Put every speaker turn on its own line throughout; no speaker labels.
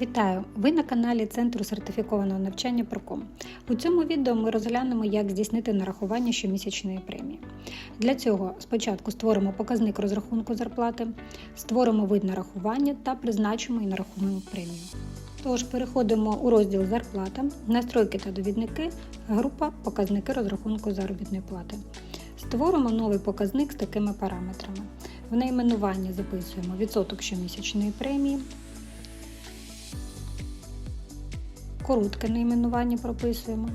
Вітаю! Ви на каналі Центру сертифікованого навчання Проком. У цьому відео ми розглянемо, як здійснити нарахування щомісячної премії. Для цього спочатку створимо показник розрахунку зарплати, створимо вид нарахування та призначимо і нарахуємо премію. Тож переходимо у розділ Зарплата, настройки та довідники, група Показники розрахунку заробітної плати. Створимо новий показник з такими параметрами. В найменуванні записуємо відсоток щомісячної премії, коротке найменування прописуємо.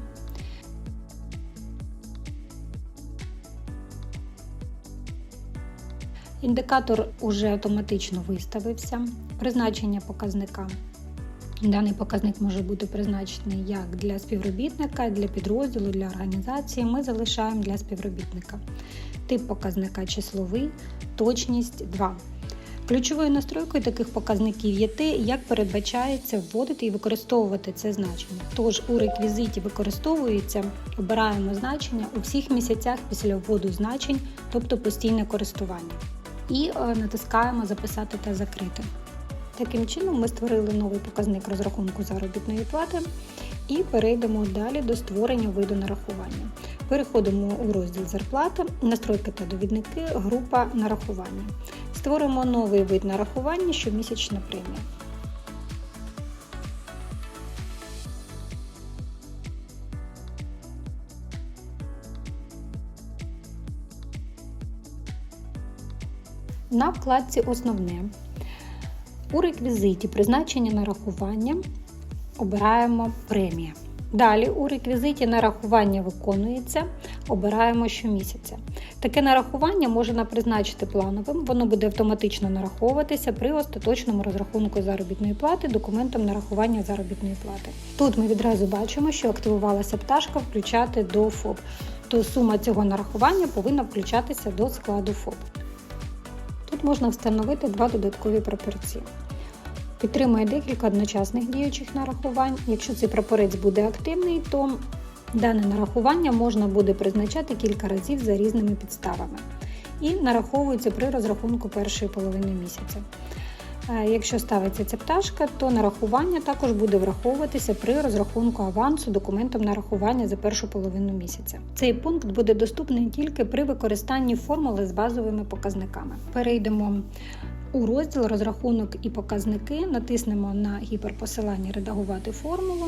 Індикатор уже автоматично виставився. Призначення показника. Даний показник може бути призначений як для співробітника, для підрозділу, для організації. Ми залишаємо для співробітника. Тип показника числовий, точність 2. Ключовою настройкою таких показників є те, як передбачається вводити і використовувати це значення. Тож у реквізиті використовується, обираємо значення у всіх місяцях після вводу значень, тобто постійне користування. І е, натискаємо Записати та закрити. Таким чином, ми створили новий показник розрахунку заробітної плати і перейдемо далі до створення виду нарахування. Переходимо у розділ Зарплата, настройки та довідники, група нарахування. Створимо новий вид нарахування щомісячна премія. На вкладці Основне у реквізиті призначення нарахування обираємо премія. Далі у реквізиті нарахування виконується, обираємо щомісяця. Таке нарахування можна призначити плановим, воно буде автоматично нараховуватися при остаточному розрахунку заробітної плати документом нарахування заробітної плати. Тут ми відразу бачимо, що активувалася пташка включати до ФОП, то сума цього нарахування повинна включатися до складу ФОП. Тут можна встановити два додаткові пропорції. Підтримує декілька одночасних діючих нарахувань. Якщо цей прапорець буде активний, то дане нарахування можна буде призначати кілька разів за різними підставами і нараховується при розрахунку першої половини місяця. Якщо ставиться ця пташка, то нарахування також буде враховуватися при розрахунку авансу документом нарахування за першу половину місяця. Цей пункт буде доступний тільки при використанні формули з базовими показниками. Перейдемо у розділ Розрахунок і показники, натиснемо на гіперпосилання Редагувати формулу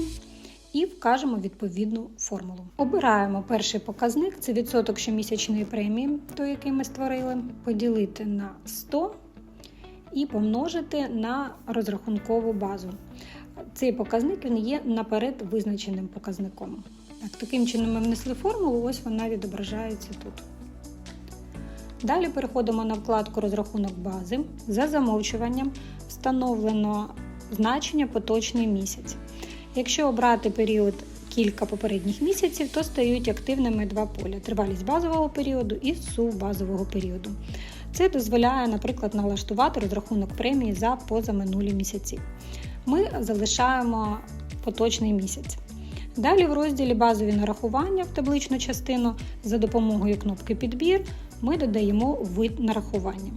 і вкажемо відповідну формулу. Обираємо перший показник це відсоток щомісячної премії, той, який ми створили, поділити на 100 і помножити на розрахункову базу. Цей показник він є наперед визначеним показником. Так, Таким чином ми внесли формулу, ось вона відображається тут. Далі переходимо на вкладку Розрахунок бази. За замовчуванням встановлено значення поточний місяць. Якщо обрати період кілька попередніх місяців, то стають активними два поля тривалість базового періоду і сув базового періоду. Це дозволяє, наприклад, налаштувати розрахунок премії за позаминулі місяці. Ми залишаємо поточний місяць. Далі в розділі Базові нарахування в табличну частину за допомогою кнопки Підбір ми додаємо вид нарахування.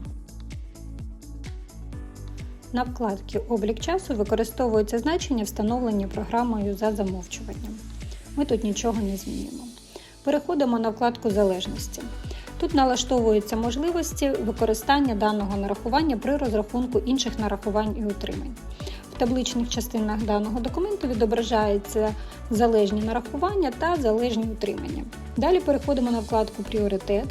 На вкладці Облік часу використовуються значення, встановлені програмою за замовчуванням. Ми тут нічого не змінюємо. Переходимо на вкладку Залежності. Тут налаштовуються можливості використання даного нарахування при розрахунку інших нарахувань і утримань. В табличних частинах даного документу відображаються залежні нарахування та залежні утримання. Далі переходимо на вкладку Пріоритет.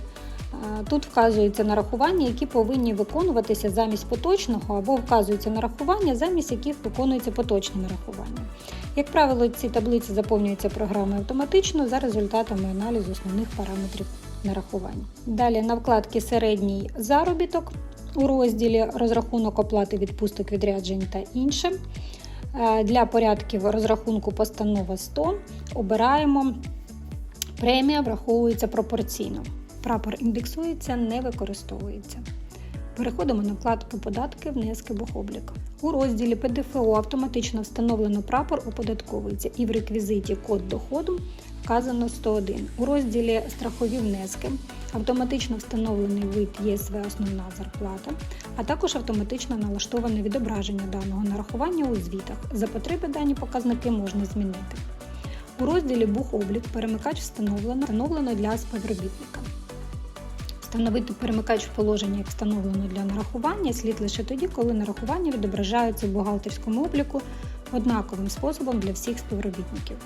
Тут вказуються нарахування, які повинні виконуватися замість поточного, або вказуються нарахування, замість яких виконуються поточні нарахування. Як правило, ці таблиці заповнюються програмою автоматично за результатами аналізу основних параметрів нарахування. Далі на вкладці Середній заробіток у розділі Розрахунок оплати відпусток відряджень та інше. Для порядків розрахунку постанова 100 обираємо премія враховується пропорційно. Прапор індексується, не використовується. Переходимо на вкладку Податки, внески бухоблік. У розділі ПДФО автоматично встановлено прапор оподатковується і в реквізиті Код доходу вказано 101. У розділі Страхові внески автоматично встановлений вид ЄСВ основна зарплата, а також автоматично налаштоване відображення даного нарахування у звітах. За потреби дані показники можна змінити. У розділі Бухоблік перемикач встановлено, встановлено для співробітника. Встановити перемикач в положенні як встановлено для нарахування слід лише тоді, коли нарахування відображаються в бухгалтерському обліку однаковим способом для всіх співробітників.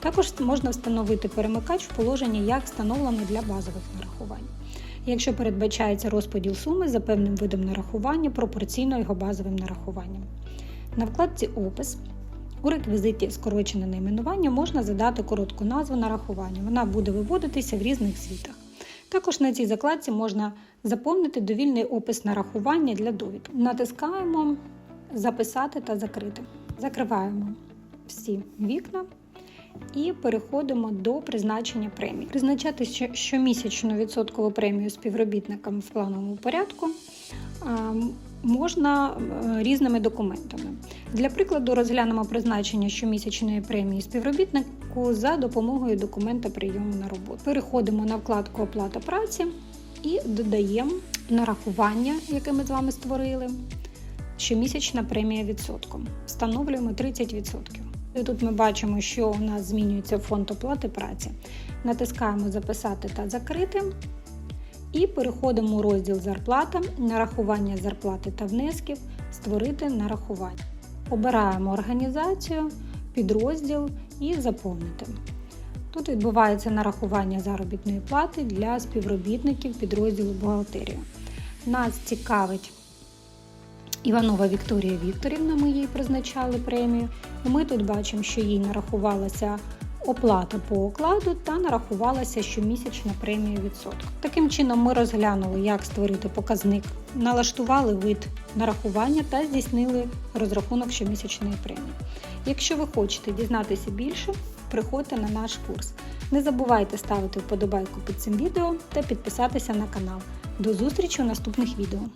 Також можна встановити перемикач в положенні як встановлено для базових нарахувань. Якщо передбачається розподіл суми за певним видом нарахування пропорційно його базовим нарахуванням. На вкладці Опис у реквізиті скорочене найменування можна задати коротку назву нарахування. Вона буде виводитися в різних звітах. Також на цій закладці можна заповнити довільний опис нарахування для довідок. Натискаємо Записати та закрити. Закриваємо всі вікна і переходимо до призначення премії. Призначати щомісячну відсоткову премію співробітникам в плановому порядку можна е, різними документами. Для прикладу, розглянемо призначення щомісячної премії співробітнику за допомогою документа прийому на роботу. Переходимо на вкладку Оплата праці і додаємо нарахування, яке ми з вами створили. Щомісячна премія відсотком. Встановлюємо 30%. І тут ми бачимо, що у нас змінюється фонд оплати праці. Натискаємо Записати та закрити. І переходимо у розділ Зарплата, нарахування зарплати та внесків, створити нарахування. Обираємо організацію, підрозділ і заповнити. Тут відбувається нарахування заробітної плати для співробітників підрозділу бухгалтерія. Нас цікавить Іванова Вікторія Вікторівна, ми їй призначали премію. Ми тут бачимо, що їй нарахувалася оплата по окладу та нарахувалася щомісячна премія відсотка. Таким чином, ми розглянули, як створити показник, налаштували вид нарахування та здійснили розрахунок щомісячної премії. Якщо ви хочете дізнатися більше, приходьте на наш курс. Не забувайте ставити вподобайку під цим відео та підписатися на канал. До зустрічі у наступних відео!